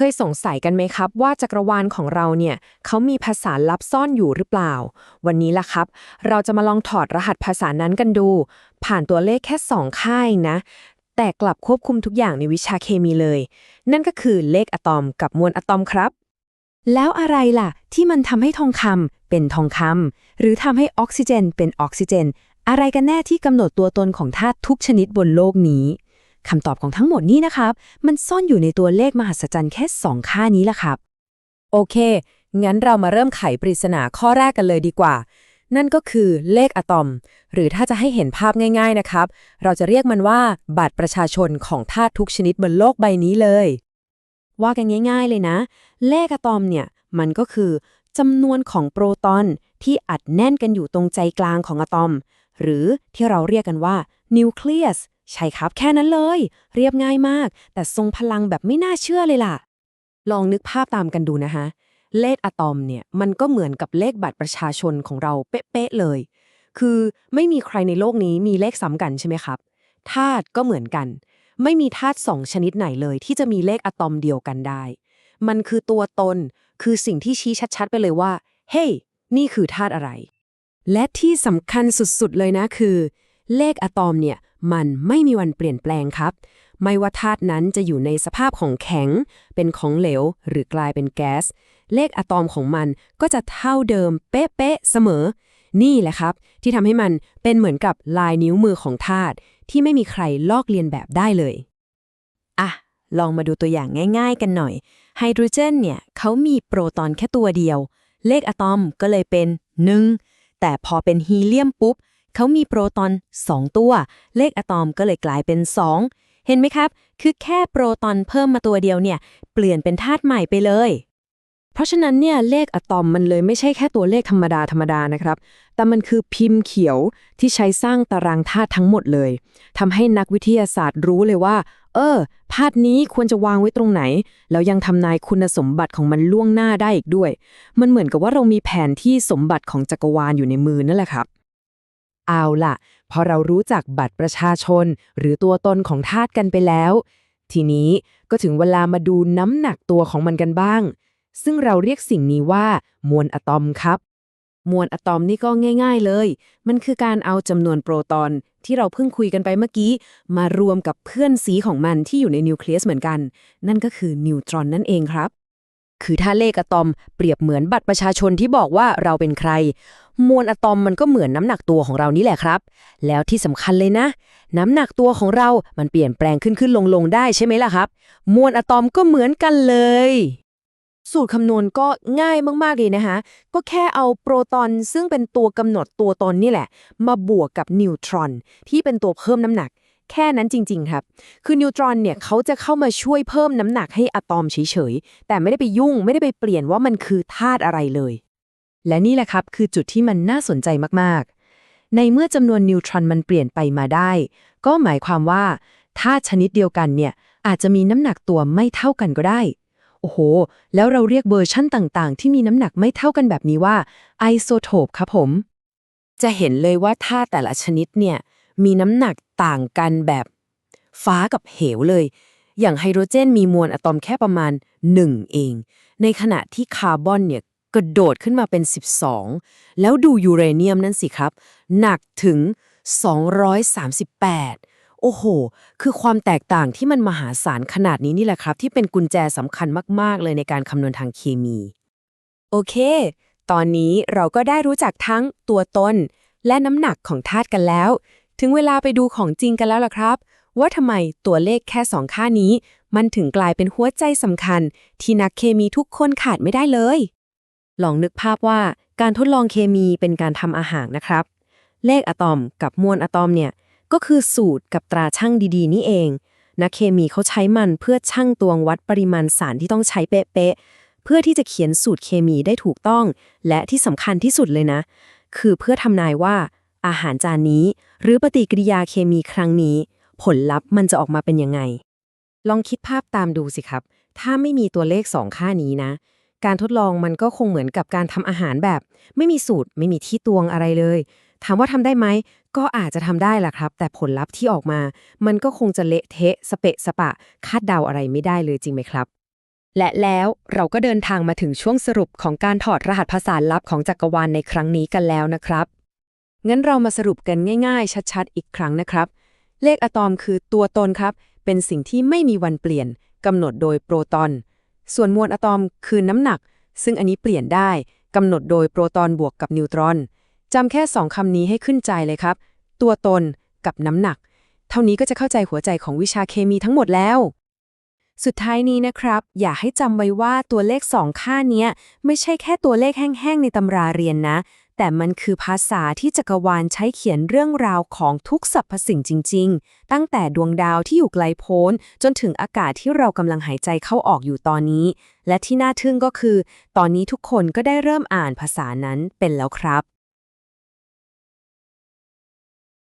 เคยสงสัยกันไหมครับว่าจักรวาลของเราเนี่ยเขามีภาษาลับซ่อนอยู่หรือเปล่า วันนี้ล่ะครับ เราจะมาลองถอดรหัสภาษานั้นกันดู ผ่านตัวเลขแค่สองค่ายนะ แต่กลับควบคุมทุกอย่างในวิชาเคมีเลย นั่นก็คือเลขอะตอมกับมวลอะตอมครับ แล้วอะไรล่ะ ที่มันทำให้ทองคำเป็นทองคำหรือทำให้ออกซิเจนเป็นออกซิเจน อะไรกันแน่ที่กำหนดตัวตนของธาตุทุกชนิดบนโลกนี้ คำตอบของทั้งหมดนี้นะครับ มันซ่อนอยู่ในตัวเลขมหัศจรรย์แค่สองค่านี้ล่ะครับ โอเค งั้นเรามาเริ่มไขปริศนาข้อแรกกันเลยดีกว่า นั่นก็คือเลขอะตอม หรือถ้าจะให้เห็นภาพง่าย ๆนะครับ เราจะเรียกมันว่าบัตรประชาชนของธาตุทุกชนิดบนโลกใบนี้เลย ว่ากันง่าย ๆเลยนะ เลขอะตอมเนี่ย มันก็คือจำนวนของโปรตอนที่อัดแน่นกันอยู่ตรงใจกลางของอะตอม หรือที่เราเรียกกันว่านิวเคลียส ใช่ครับแค่นั้นเลย เรียบง่ายมาก แต่ทรงพลังแบบไม่น่าเชื่อเลยล่ะ ลองนึกภาพตามกันดูนะคะเลขอะตอมเนี่ยมันก็เหมือนกับเลขบัตรประชาชนของเราเป๊ะๆเลย คือไม่มีใครในโลกนี้มีเลขซ้ำกันใช่ไหมครับธาตุก็เหมือนกัน ไม่มีธาตุสองชนิดไหนเลย ที่จะมีเลขอะตอมเดียวกันได้ มันคือตัวตน คือสิ่งที่ชี้ชัดๆ ไปเลยว่า เฮ้ยนี่คือธาตุอะไร และที่สำคัญสุดๆเลยนะคือ เลขอะตอมเนี่ย มันไม่มีวันเปลี่ยนแปลงครับ ไม่ว่าธาตุนั้นจะอยู่ในสภาพของแข็ง เป็นของเหลว หรือกลายเป็นแก๊ส เลขอะตอมของมันก็จะเท่าเดิมเป๊ะๆเสมอ นี่แหละครับ ที่ทำให้มันเป็นเหมือนกับลายนิ้วมือของธาตุที่ไม่มีใครลอกเลียนแบบได้เลย อะ ลองมาดูตัวอย่างง่าย ๆ กันหน่อย ไฮโดรเจนเนี่ยเขามีโปรตอนแค่ตัวเดียว เลขอะตอมก็เลยเป็น 1 แต่พอเป็นฮีเลียมปุ๊บ เขามีโปรตอน 2 ตัว เลขอะตอมก็เลยกลายเป็น 2 เห็นไหมครับ คือแค่โปรตอนเพิ่มมาตัวเดียวเนี่ย เปลี่ยนเป็นธาตุใหม่ไปเลย เพราะฉะนั้นเนี่ยเลขอะตอมมันเลยไม่ใช่แค่ตัวเลขธรรมดาธรรมดานะครับ แต่มันคือพิมพ์เขียวที่ใช้สร้างตารางธาตุทั้งหมดเลยทำให้นักวิทยาศาสตร์รู้เลยว่า เออธาตุนี้ควรจะวางไว้ตรงไหน แล้วยังทำนายคุณสมบัติของมันล่วงหน้าได้อีกด้วย มันเหมือนกับว่าเรามีแผนที่สมบัติของจักรวาลอยู่ในมือนั่นแหละครับ เอาละพอเรารู้จักบัตรประชาชน หรือตัวตนของธาตุกันไปแล้ว ทีนี้ก็ถึงเวลามาดูน้ำหนักตัวของมันกันบ้าง ซึ่งเราเรียกสิ่งนี้ว่า มวลอะตอมครับ มวลอะตอมนี่ก็ง่าย ๆเลย มันคือการเอาจำนวนโปรตอนที่เราเพิ่งคุยกันไปเมื่อกี้ มารวมกับเพื่อนสีของมันที่อยู่ในนิวเคลียสเหมือนกัน นั่นก็คือนิวตรอนนั่นเองครับ คือถ้าเลขอะตอมเปรียบเหมือนบัตรประชาชนที่บอกว่าเราเป็นใคร มวลอะตอมมันก็เหมือนน้ำหนักตัวของเรานี่แหละครับ แล้วที่สำคัญเลยนะ น้ำหนักตัวของเรามันเปลี่ยนแปลงขึ้นขึ้นลงลงได้ใช่ไหมล่ะครับ มวลอะตอมก็เหมือนกันเลย สูตรคำนวณก็ง่ายมากๆเลยนะคะ ก็แค่เอาโปรตอนซึ่งเป็นตัวกำหนดตัวตนนี่แหละ มาบวกกับนิวตรอนที่เป็นตัวเพิ่มน้ำหนัก แค่นั้นจริง ๆ ครับ คือนิวตรอนเนี่ยเขาจะเข้ามาช่วยเพิ่มน้ำหนักให้อะตอมเฉย ๆ แต่ไม่ได้ไปยุ่งไม่ได้ไปเปลี่ยนว่ามันคือธาตุอะไรเลย และนี่แหละครับคือจุดที่มันน่าสนใจมากๆ ในเมื่อจำนวนนิวตรอนมันเปลี่ยนไปมาได้ ก็หมายความว่าธาตุชนิดเดียวกันเนี่ยอาจจะมีน้ำหนักตัวไม่เท่ากันก็ได้ โอ้โห แล้วเราเรียกเวอร์ชั่นต่างๆ ที่มีน้ำหนักไม่เท่ากันแบบนี้ว่าไอโซโทปครับผม จะเห็นเลยว่าธาตุแต่ละชนิดเนี่ย มีน้ำหนักต่างกันแบบฟ้ากับเหวเลย อย่างไฮโดรเจนมีมวลอะตอมแค่ประมาณ 1 เอง ในขณะที่คาร์บอนเนี่ยกระโดดขึ้นมาเป็น 12 แล้วดูยูเรเนียมนั่นสิครับ หนักถึง 238โอ้โห คือความแตกต่างที่มันมหาศาลขนาดนี้นี่แหละครับ ที่เป็นกุญแจสำคัญมาก ๆ เลยในการคำนวณทางเคมี โอเค ตอนนี้เราก็ได้รู้จักทั้งตัวตน และน้ำหนักของธาตุกันแล้ว ถึงเวลาไปดูของจริงกันแล้วล่ะครับ ว่าทำไมตัวเลขแค่สองค่านี้ มันถึงกลายเป็นหัวใจสำคัญ ที่นักเคมีทุกคนขาดไม่ได้เลย ลองนึกภาพว่าการทดลองเคมีเป็นการทำอาหารนะครับ เลขอะตอมกับมวลอะตอมเนี่ยก็คือสูตรกับตราช่างดีๆ นี่เอง นักเคมีเขาใช้มันเพื่อช่างตวงวัดปริมาณสารที่ต้องใช้เป๊ะๆเพื่อที่จะเขียนสูตรเคมีได้ถูกต้อง และที่สำคัญที่สุดเลยนะ คือเพื่อทำนายว่า อาหารจานนี้ หรือปฏิกิริยาเคมีครั้งนี้ ผลลัพธ์มันจะออกมาเป็นยังไง ลองคิดภาพตามดูสิครับ ถ้าไม่มีตัวเลขสองค่านี้นะ การทดลองมันก็คงเหมือนกับการทำอาหารแบบ ไม่มีสูตรไม่มีที่ตวงอะไรเลย ถามว่าทำได้ไหมก็อาจจะทำได้แหละครับ แต่ผลลัพธ์ที่ออกมา มันก็คงจะเละเทะสเปะสปะ คาดเดาอะไรไม่ได้เลยจริงไหมครับและแล้วเราก็เดินทางมาถึงช่วงสรุปของการถอดรหัสภาษาลับของจักรวาลในครั้งนี้กันแล้วนะครับ งั้นเรามาสรุปกันง่าย ๆ ชัด ๆ อีกครั้งนะครับ เลขอะตอมคือตัวตนครับ เป็นสิ่งที่ไม่มีวันเปลี่ยนกำหนดโดยโปรตอน ส่วนมวลอะตอมคือน้ำหนัก ซึ่งอันนี้เปลี่ยนได้กำหนดโดยโปรตอนบวกกับนิวตรอนจำแค่สองคำนี้ให้ขึ้นใจเลยครับ ตัวตนกับน้ำหนัก เท่านี้ก็จะเข้าใจหัวใจของวิชาเคมีทั้งหมดแล้วสุดท้ายนี้นะครับ อย่าให้จำไว้ว่าตัวเลขสองค่าเนี้ไม่ใช่แค่ตัวเลขแห้งๆในตำราเรียนนะ แต่มันคือภาษาที่จักรวาลใช้เขียนเรื่องราวของทุกสรรพสิ่งจริง ๆ ตั้งแต่ดวงดาวที่อยู่ไกลโพ้น จนถึงอากาศที่เรากำลังหายใจเข้าออกอยู่ตอนนี้ และที่น่าทึ่งก็คือ ตอนนี้ทุกคนก็ได้เริ่มอ่านภาษานั้นเป็นแล้วครับ